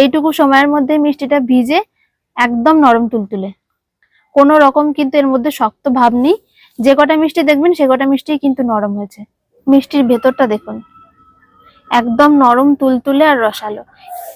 এইটুকু সময়ের মধ্যে মিষ্টিটা ভিজে একদম নরম তুলতুলে। কোনো রকম কিন্তু এর মধ্যে শক্ত ভাব নেই। যে কটা মিষ্টি দেখবেন, সে কটা মিষ্টি কিন্তু নরম হয়েছে। মিষ্টির ভেতরটা দেখুন। একদম নরম, তুলতুলে আর রসালো।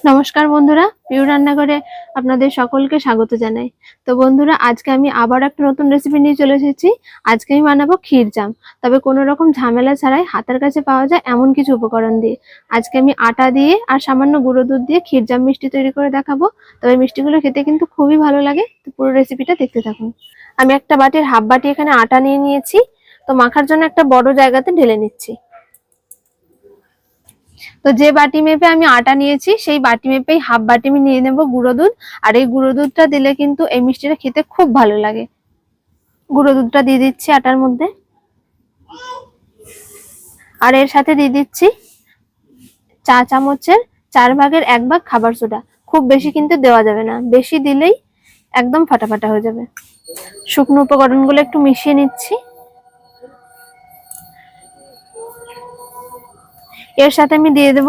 নমস্কার বন্ধুরা, পিউ রান্নাঘরে আপনাদের সকলকে স্বাগত জানাই। তো বন্ধুরা, আজকে আমি আবার একটা নতুন রেসিপি নিয়ে চলে এসেছি। আজকে আমি বানাবো ক্ষীর জাম। তবে কোনো রকম ঝামেলা ছাড়াই হাতের কাছে পাওয়া যায় এমন কিছু উপকরণ দিয়ে। আজকে আমি আটা দিয়ে আর সামান্য গুঁড়ো দুধ দিয়ে ক্ষীর জাম মিষ্টি তৈরি করে দেখাবো। তবে মিষ্টিগুলো খেতে কিন্তু খুবই ভালো লাগে। তো পুরো রেসিপিটা দেখতে থাকুন। আমি একটা বাটির হাফ বাটি এখানে আটা নিয়ে নিয়েছি। তো মাখার জন্য একটা বড় জায়গাতে ঢেলে নিচ্ছি। তো যে বাটি মেপে আমি আটা নিয়েছি, সেই বাটি মেপেই হাফ বাটি আমি নিয়ে নেব গুঁড়ো দুধ। আর এই গুঁড়ো দুধটা দিলে কিন্তু এই মিষ্টিটা খেতে খুব ভালো লাগে। গুঁড়ো দুধটা দিয়ে দিচ্ছি আটার মধ্যে। আর এর সাথে দিয়ে দিচ্ছি চা চামচের চার ভাগের এক ভাগ খাবার সোডা। খুব বেশি কিন্তু দেওয়া যাবে না। বেশি দিলেই একদম ফাটাফাটা হয়ে যাবে। শুকনো উপকরণগুলো একটু মিশিয়ে নিচ্ছি। এর সাথে আমি দিয়ে দেব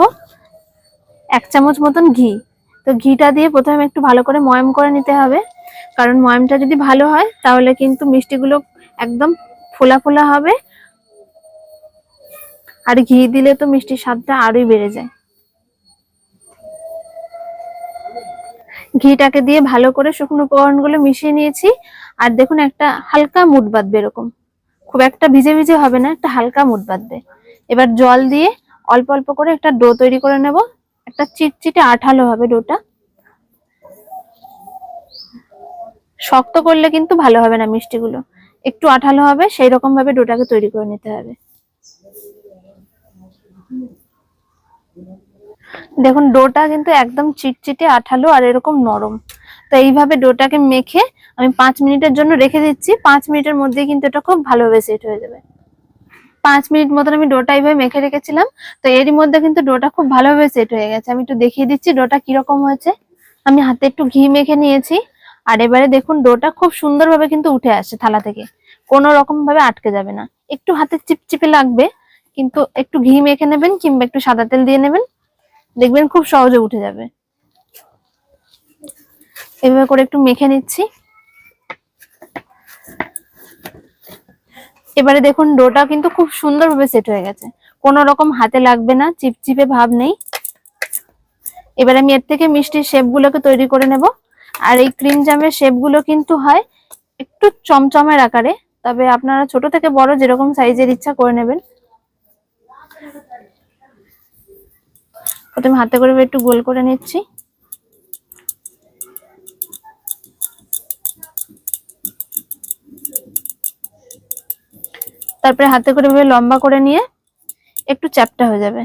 এক চামচ মতন ঘি। তো ঘিটা দিয়ে প্রথমে একটু ভালো করে ময়াম করে নিতে হবে। কারণ ময়ামটা যদি ভালো হয়, তাহলে কিন্তু মিষ্টিগুলো একদম ফোলা ফোলা হবে। আর ঘি দিলে তো মিষ্টির স্বাদটা আরোই বেড়ে যায়। ঘিটাকে দিয়ে ভালো করে শুকনো উপকরণগুলো মিশিয়ে নিয়েছি। আর দেখুন, একটা হালকা মুড বাঁধবে এরকম। খুব একটা ভিজে ভিজে হবে না, একটা হালকা মুড বাঁধবে এবার জল দিয়ে অল্প অল্প করে একটা ডো তৈরি করে নেব। একটা চিটচিটে আঠালো হবে ডোটা। শক্ত করলে কিন্তু ভালো হবে না মিষ্টিগুলো। একটু আঠালো হবে সেই রকম ভাবে ডোটাকে তৈরি করে নিতে হবে। দেখুন, ডোটা কিন্তু একদম চিটচিটে আঠালো আর এরকম নরম। তো এইভাবে ডোটাকে মেখে আমি পাঁচ মিনিটের জন্য রেখে দিচ্ছি। পাঁচ মিনিটের মধ্যে কিন্তু এটা খুব ভালোভাবে সেট হয়ে যাবে। পাঁচ মিনিট মতন আমি ডোটা এইভাবে মেখে রেখেছিলাম। তো এরই মধ্যে কিন্তু ডোটা খুব ভালোভাবে সেট হয়ে গেছে। আমি একটু দেখিয়ে দিচ্ছি ডোটা কীরকম হয়েছে। আমি হাতে একটু ঘি মেখে নিয়েছি। আর এবারে দেখুন, ডোটা খুব সুন্দরভাবে কিন্তু উঠে আসছে থালা থেকে। কোনো রকম ভাবে আটকে যাবে না। একটু হাতে চিপচিপে লাগবে, কিন্তু একটু ঘি মেখে নেবেন কিংবা একটু সাদা তেল দিয়ে নেবেন, দেখবেন খুব সহজে উঠে যাবে। এভাবে করে একটু মেখে নিচ্ছি। এবারে দেখুন ডোটা কিন্তু খুব সুন্দরভাবে সেট হয়ে গেছে। কোনো রকম হাতে লাগবে না, চিপচিপে ভাব নেই। এবারে আমি এর থেকে মিষ্টির শেপ গুলোকে তৈরি করে নেব। আর এই ক্রিম জামের শেপগুলো কিন্তু হয় একটু চমচমের আকারে, তবে আপনারা ছোট থেকে বড় যেরকম সাইজের ইচ্ছা করে নেবেন। প্রথমে হাতে করে একটু গোল করে নিচ্ছি। তারপরে হাতে করে ভাবে লম্বা করে নিয়ে একটু চ্যাপটা হয়ে যাবে।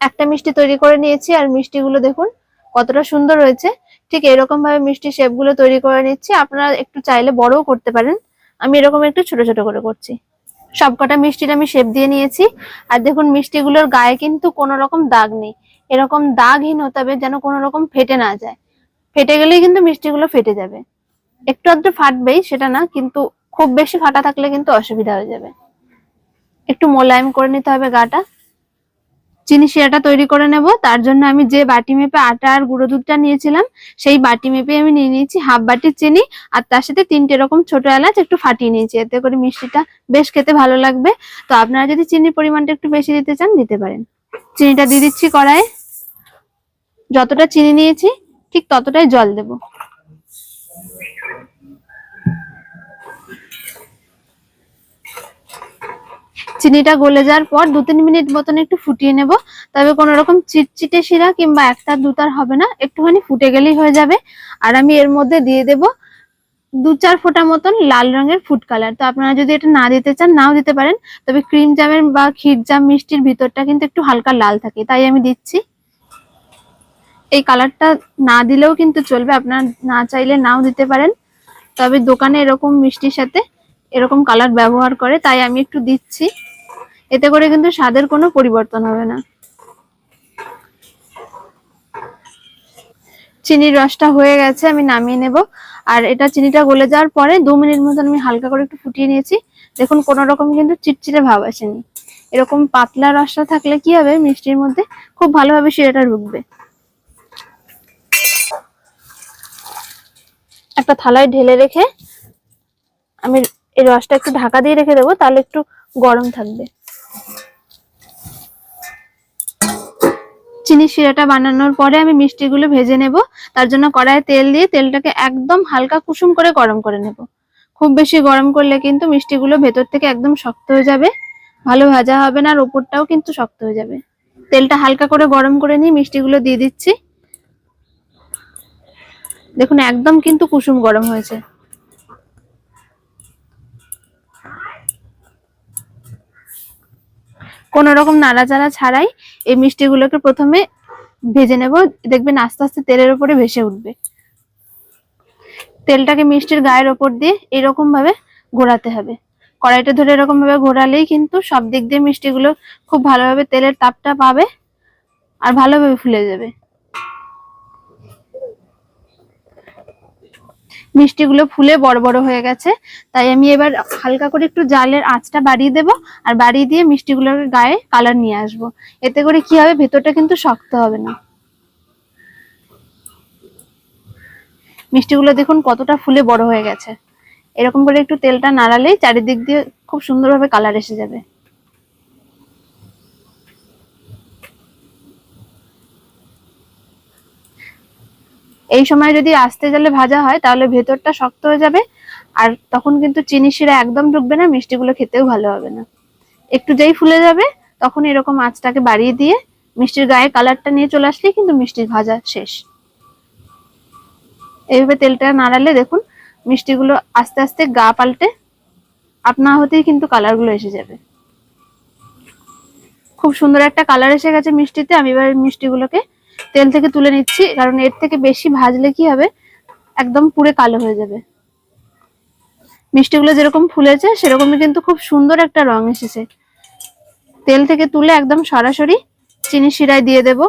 একটা মিষ্টি তৈরি করে নিয়েছি, আর মিষ্টিগুলো দেখুন কতটা সুন্দর হয়েছে। ঠিক এরকম ভাবে মিষ্টি শেপগুলো তৈরি করে নিচ্ছি। আপনারা একটু চাইলে বড়ও করতে পারেন। আমি এরকম একটু ছোট ছোট করে করছি। সবকটা মিষ্টির আমি শেপ দিয়ে নিয়েছি। আর দেখুন, মিষ্টিগুলোর গায়ে কিন্তু কোনো রকম দাগ নেই। এরকম দাগহীন হতে হবে যেন কোনো রকম ফেটে না যায়। ফেটে গেলেই কিন্তু মিষ্টিগুলো ফেটে যাবে। একটু আধটু ফাটবেই, সেটা না, কিন্তু খুব বেশি ফাটা থাকলে কিন্তু অসুবিধা হয়ে যাবে। একটু মোলায়েম করে নিতে হবে গাটা। চিনি শিরাটা তৈরি করে নেব। তার জন্য আমি যে বাটি মেপে আটা আর গুঁড়ো দুধটা নিয়েছিলাম, সেই বাটি মেপে আমি নিয়ে নিয়েছি হাফ বাটি চিনি আর তার সাথে তিনটে এরকম ছোট এলাচ একটু ফাটিয়ে নিয়েছি। এতে করে মিষ্টিটা বেশ খেতে ভালো লাগবে। তো আপনারা যদি চিনির পরিমাণটা একটু বেশি দিতে চান, দিতে পারেন। চিনিটা দিয়ে দিচ্ছি কড়াইয়ে। যতটা চিনি নিয়েছি, ঠিক ততটাই জল দেব। চিনিটা গলে যাওয়ার পর দু তিন মিনিট মতন একটু ফুটিয়ে নেব। তবে কোনো রকম চিটচিটে শিরা কিংবা একটা দুতার হবে না, একটুখানি ফুটে গেলেই হয়ে যাবে। আর আমি এর মধ্যে দিয়ে দেব দু চার ফোঁটা মতন লাল রঙের ফুড কালার। তো আপনারা যদি এটা না দিতে চান, নাও দিতে পারেন। তবে ক্রিম জামের বা ক্ষীর জাম মিষ্টির ভিতরটা কিন্তু একটু হালকা লাল থাকে, তাই আমি দিচ্ছি। এই কালারটা না দিলেও কিন্তু চলবে, আপনারা না চাইলে নাও দিতে পারেন। তবে দোকানে এরকম মিষ্টির সাথে এরকম কালার ব্যবহার করে, তাই আমি একটু দিচ্ছি। এতে করে কিন্তু স্বাদের কোনো পরিবর্তন হবে না। চিনির রসটা হয়ে গেছে, আমি নামিয়ে নেব। আর এটা চিনিটা গলে যাওয়ার পরে দু মিনিট মতন আমি হালকা করে একটু ফুটিয়ে নিয়েছি। দেখুন, কোনো রকম কিন্তু চিটচিটে ভাব আসেনি। এরকম পাতলা রসটা থাকলে কি হবে, মিষ্টির মধ্যে খুব ভালোভাবে শিরাটা ঢুকবে। একটা থালায় ঢেলে রেখে আমি এই রসটা একটু ঢাকা দিয়ে রেখে দেবো, তাহলে একটু গরম থাকবে। চিনি শিরাটা বানানোর পরে আমি মিষ্টিগুলো ভেজে নেব। তার জন্য কড়াইয়ে তেল দিয়ে তেলটাকে একদম হালকা কুসুম করে গরম করে নেব। খুব বেশি গরম করলে কিন্তু মিষ্টিগুলো ভেতর থেকে একদম শক্ত হয়ে যাবে। ভালো ভাজা হবে না আর উপরটাও কিন্তু শক্ত হয়ে যাবে। তেলটা হালকা করে গরম করে নিয়ে মিষ্টিগুলো দিয়ে দিচ্ছি। দেখুন, একদম কিন্তু কুসুম গরম হয়েছে। কোন রকম নাড়াচাড়া ছাড়াই এই মিষ্টিগুলোকে প্রথমে ভেজে নেব। দেখবেন আস্তে আস্তে তেলের ওপরে ভেসে উঠবে। তেলটাকে মিষ্টির গায়ের ওপর দিয়ে এরকম ভাবে ঘোরাতে হবে। কড়াইটা ধরে এরকম ভাবে ঘোরালেই কিন্তু সব দিক দিয়ে মিষ্টিগুলো খুব ভালোভাবে তেলের তাপটা পাবে আর ভালোভাবে ফুলে যাবে। মিষ্টিগুলো ফুলে বড় বড় হয়ে গেছে। তাই আমি এবার হালকা করে একটু জালের আঁচটা বাড়িয়ে দেব আর বাড়িয়ে দিয়ে মিষ্টিগুলোর গায়ে কালার নিয়ে আসব। এতে করে কি হবে? ভেতরটা কিন্তু শক্ত হবে না। মিষ্টিগুলো দেখুন কতটা ফুলে বড় হয়ে গেছে। এরকম করে একটু তেলটা নাড়ালেই চারিদিক দিয়ে খুব সুন্দরভাবে কালার এসে যাবে। এই সময় যদি আস্তে জালে ভাজা হয়, তাহলে ভেতরটা শক্ত হয়ে যাবে। আর তখন কিন্তু চিনি শিরা একদম ঢুকবে না, মিষ্টিগুলো খেতেও ভালো হবে না। একটু যেই ফুলে যাবে, তখন এরকম আঁচটাকে বাড়িয়ে দিয়ে মিষ্টির গায়ে কালারটা নিয়ে চলে আসলেই কিন্তু মিষ্টির ভাজা শেষ। এইভাবে তেলটা নাড়ালে দেখুন, মিষ্টিগুলো আস্তে আস্তে গা পাল্টে আপনা হতেই কিন্তু কালারগুলো এসে যাবে। খুব সুন্দর একটা কালার এসে গেছে মিষ্টিতে। আমি এবার মিষ্টিগুলোকে তেল থেকে তুলে নিচ্ছি, কারণ এর থেকে বেশি ভাজলে কি হবে? একদম পুরে কালো হয়ে যাবে। মিষ্টিগুলো যেরকম ফুলেছে, সেরকমই কিন্তু খুব সুন্দর একটা রং এসেছে। তেল থেকে তুলে একদম সরাসরি চিনি শিরায় দিয়ে দেব।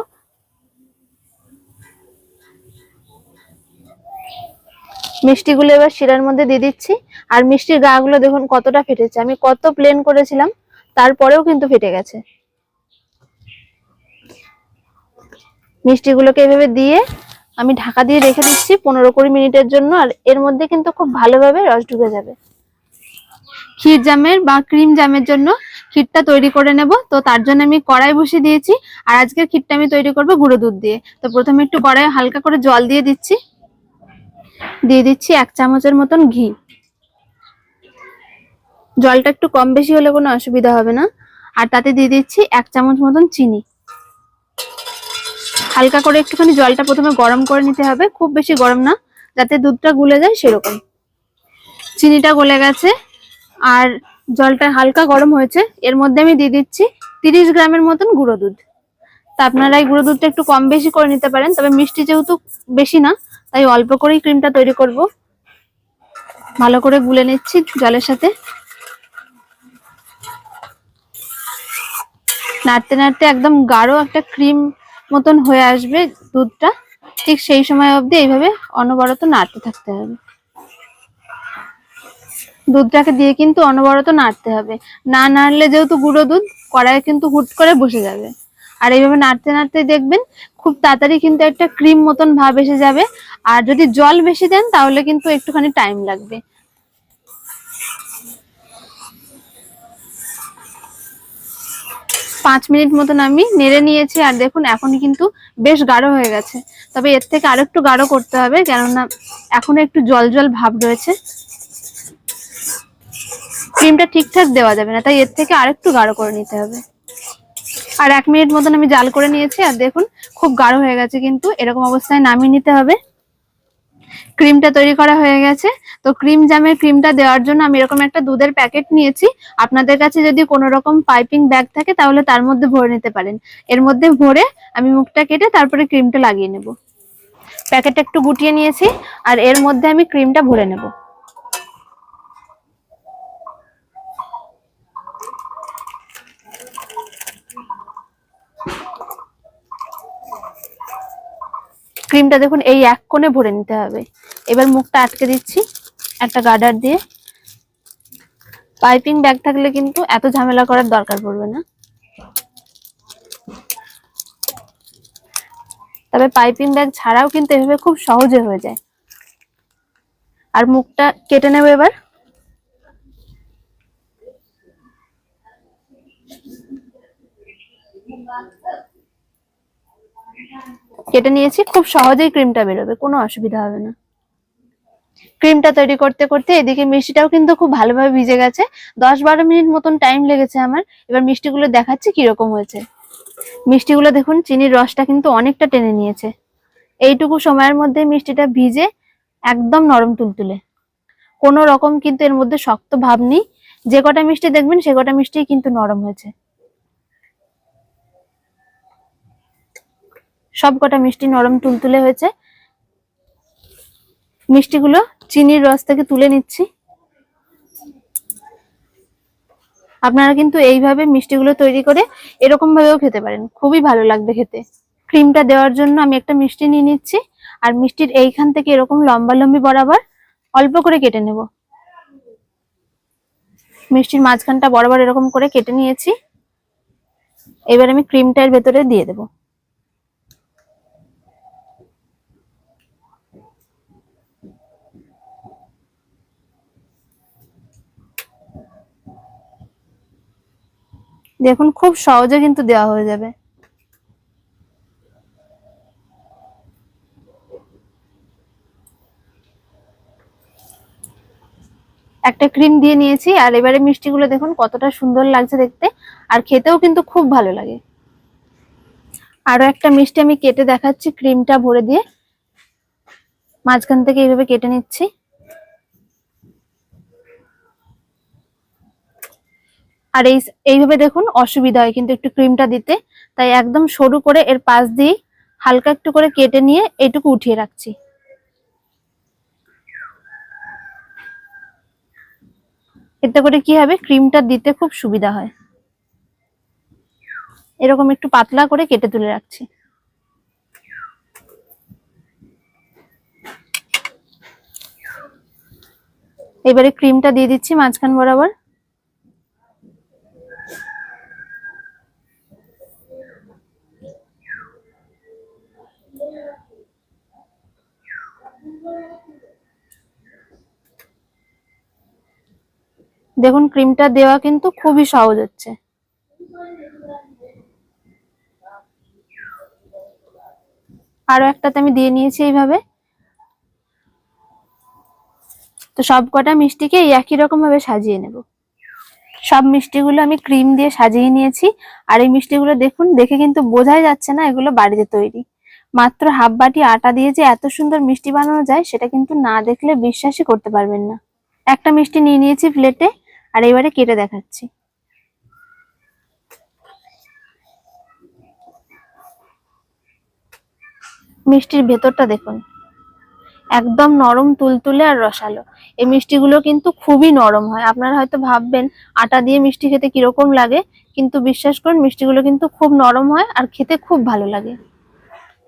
মিষ্টিগুলো এবার শিরার মধ্যে দিয়ে দিচ্ছি। আর মিষ্টির গাগুলো দেখুন কতটা ফেটেছে। আমি কত প্লেন করেছিলাম, তারপরেও কিন্তু ফেটে গেছে। মিষ্টিগুলোকে এভাবে দিয়ে আমি ঢাকা দিয়ে রেখে দিচ্ছি পনেরো কুড়ি মিনিটের জন্য, আর এর মধ্যে কিন্তু খুব ভালোভাবে রস ঢুকে যাবে। ক্ষীর জামের বা ক্রিম জামের জন্য ক্ষীরটা তৈরি করে নেব। তো তার জন্য আমি কড়াই বসিয়ে দিয়েছি, আর আজকের ক্ষীরটা আমি তৈরি করব গুঁড়ো দুধ দিয়ে। তো প্রথমে একটু কড়াই হালকা করে জল দিয়ে দিচ্ছি। দিয়ে দিচ্ছি এক চামচের মতন ঘি। জলটা একটু কম বেশি হলে কোনো অসুবিধা হবে না। আর তাতে দিয়ে দিচ্ছি এক চামচ মতন চিনি। হালকা করে একটুখানি জলটা প্রথমে গরম করে নিতে হবে। খুব বেশি গরম না, যাতে দুধটা গুলে যায় সেরকম। চিনিটা গলে গেছে, আর জলটা হালকা গরম হয়েছে। এর মধ্যে আমি দিয়ে দিচ্ছি তিরিশ গ্রামের মতন গুঁড়ো দুধ। তা আপনারা এই গুঁড়ো দুধটা একটু কম বেশি করে নিতে পারেন, তবে মিষ্টি যেহেতু বেশি না, তাই অল্প করেই ক্রিমটা তৈরি করব। ভালো করে গুলে নিচ্ছি জলের সাথে। নাড়তে নাড়তে একদম গাঢ় একটা ক্রিম মতন হয়ে আসবে দুধটা। ঠিক সেই সময় অবধি এইভাবে অনবরত নাড়তে থাকতে হবে। দুধটাকে দিয়ে কিন্তু অনবরত নাড়তে হবে। না নাড়লে যেহেতু গুঁড়ো দুধ, কড়াইয়ে কিন্তু হুট করে বসে যাবে। আর এইভাবে নাড়তে নাড়তে দেখবেন খুব তাড়াতাড়ি কিন্তু একটা ক্রিম মতন ভাব এসে যাবে। আর যদি জল বেশি দেন, তাহলে কিন্তু একটুখানি টাইম লাগবে। পাঁচ মিনিট মতন আমি নেড়ে নিয়েছি, আর দেখুন এখনই কিন্তু বেশ গাঢ় হয়ে গেছে। তবে এর থেকে আরেকটু গাঢ় করতে হবে, কেননা এখনও একটু জল জল ভাব রয়েছে। ক্রিমটা ঠিকঠাক দেওয়া যাবে না, তাই এর থেকে আরেকটু গাঢ় করে নিতে হবে। আর এক মিনিট মতন আমি জাল করে নিয়েছি, আর দেখুন খুব গাঢ় হয়ে গেছে কিন্তু, এরকম অবস্থায় নামিয়ে নিতে হবে। ক্রিমটা তৈরি করা হয়ে গেছে। তো ক্রিম জামের ক্রিমটা দেওয়ার জন্য আমি এরকম একটা দুধের প্যাকেট নিয়েছি। আপনাদের কাছে যদি কোনো রকম পাইপিং ব্যাগ থাকে, তাহলে তার মধ্যে ভরে নিতে পারেন। এর মধ্যে ভরে আমি মুখটা কেটে তারপরে ক্রিমটা লাগিয়ে নেব। প্যাকেটটা একটু গুটিয়ে নিয়েছি, আর এর মধ্যে আমি ক্রিমটা ভরে নেব। ক্রিমটা দেখুন, এই এক কোণে ভরে নিতে হবে। এবার মুখটা আটকে দিচ্ছি, একটা গার্ডার দিয়ে। পাইপিং ব্যাগ থাকলে কিন্তু এত ঝামেলা করার দরকার পড়বে না। তবে পাইপিং ব্যাগ ছাড়াও কিন্তু এভাবে খুব সহজে হয়ে যায়। আর মুখটা কেটে নেবে এবার। কেটে নিয়েছি, খুব সহজেই ক্রিমটা বেরোবে, কোনো অসুবিধা হবে না। ক্রিমটা তৈরি করতে করতে এদিকে মিষ্টিটাও কিন্তু খুব ভালোভাবে ভিজে গেছে। দশ বারো মিনিট মতন টাইম লেগেছে আমার। এবার মিষ্টিগুলো দেখাচ্ছি কীরকম হয়েছে। মিষ্টিগুলো দেখুন, চিনির রসটা কিন্তু অনেকটা টেনে নিয়েছে। এইটুকু সময়ের মধ্যে মিষ্টিটা ভিজে একদম নরম তুলতুলে। কোনো রকম কিন্তু এর মধ্যে শক্ত ভাব নেই। যে কটা মিষ্টি দেখবেন, সে কটা মিষ্টি কিন্তু নরম হয়েছে। সব কটা মিষ্টি নরম তুলতুলে হয়েছে। মিষ্টিগুলো চিনির রস থেকে তুলে নিচ্ছি। আপনারা কিন্তু এইভাবে মিষ্টিগুলো তৈরি করে এরকম ভাবেও খেতে পারেন। খুবই ভালো লাগবে খেতে। ক্রিমটা দেওয়ার জন্য আমি একটা মিষ্টি নিয়ে নিচ্ছি। আর মিষ্টির এইখান থেকে এরকম লম্বা লম্বি বরাবর অল্প করে কেটে নেব। মিষ্টির মাঝখানটা বরাবর এরকম করে কেটে নিয়েছি। এবার আমি ক্রিমটা এর ভেতরে দিয়ে দেবো। দেখুন, খুব সহজে কিন্তু দেওয়া হয়ে যাবে। একটা ক্রিম দিয়ে নিয়েছি, আর এবারে মিষ্টিগুলো দেখুন, কতটা সুন্দর লাগছে দেখতে, আর খেতেও কিন্তু খুব ভালো লাগে। আরও একটা মিষ্টি আমি কেটে দেখাচ্ছি, ক্রিমটা ভরে দিয়ে। মাঝখান থেকে এইভাবে কেটে নিচ্ছি। আর এই, এইভাবে দেখুন অসুবিধা হয় কিন্তু একটু ক্রিমটা দিতে। তাই একদম সরু করে এর পাশ দিয়ে হালকা একটু করে কেটে নিয়ে এটুকু উঠিয়ে রাখছি। এতে করে কি হবে? ক্রিমটা দিতে খুব সুবিধা হয়। এরকম একটু পাতলা করে কেটে তুলে রাখছি। এবারে ক্রিমটা দিয়ে দিচ্ছি মাঝখান বরাবর। দেখুন ক্রিমটা দেওয়া কিন্তু খুবই সহজ হচ্ছে। আরও একটাতে আমি দিয়ে নিয়েছি এইভাবে। তো সব কটা মিষ্টিকে একই রকম ভাবে সাজিয়ে নেব। সব মিষ্টিগুলো আমি ক্রিম দিয়ে সাজিয়ে নিয়েছি। আর এই মিষ্টিগুলো দেখুন, দেখে কিন্তু বোঝাই যাচ্ছে না এগুলো বাড়িতে তৈরি। মাত্র হাফ বাটি আটা দিয়ে যে এত সুন্দর মিষ্টি বানানো যায়, সেটা কিন্তু না দেখলে বিশ্বাসই করতে পারবেন না। একটা মিষ্টি নিয়ে নিয়েছি প্লেটে আর এবারে কেটে দেখাচ্ছি। মিষ্টির ভেতরটা দেখুন। একদম নরম, তুলতুলে আর রসালো। এই মিষ্টিগুলো কিন্তু খুবই নরম হয়। আপনারা হয়তো ভাববেন, আটা দিয়ে মিষ্টি খেতে কীরকম লাগে, কিন্তু বিশ্বাস করুন, মিষ্টিগুলো কিন্তু খুব নরম হয় আর খেতে খুব ভালো লাগে।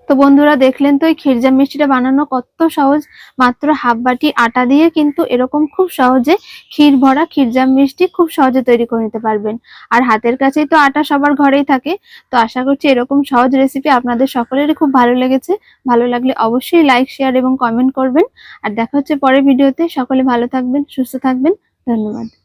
তো বন্ধুরা দেখলেন তো এই খিরজা মিষ্টিটা বানানো কত সহজ। মাত্র হাফ বাটি আটা দিয়ে কিন্তু এরকম খুব সহজে ক্ষীর ভরা ক্ষীরজাম মিষ্টি খুব সহজে তৈরি করে নিতে পারবেন। আর হাতের কাছেই তো আটা সবার ঘরেই থাকে। তো আশা করছি এরকম সহজ রেসিপি আপনাদের সকলেরই খুব ভালো লেগেছে। ভালো লাগলে অবশ্যই লাইক শেয়ার এবং কমেন্ট করবেন। আর দেখা হচ্ছে পরের ভিডিওতে সকলে ভালো থাকবেন, সুস্থ থাকবেন। ধন্যবাদ।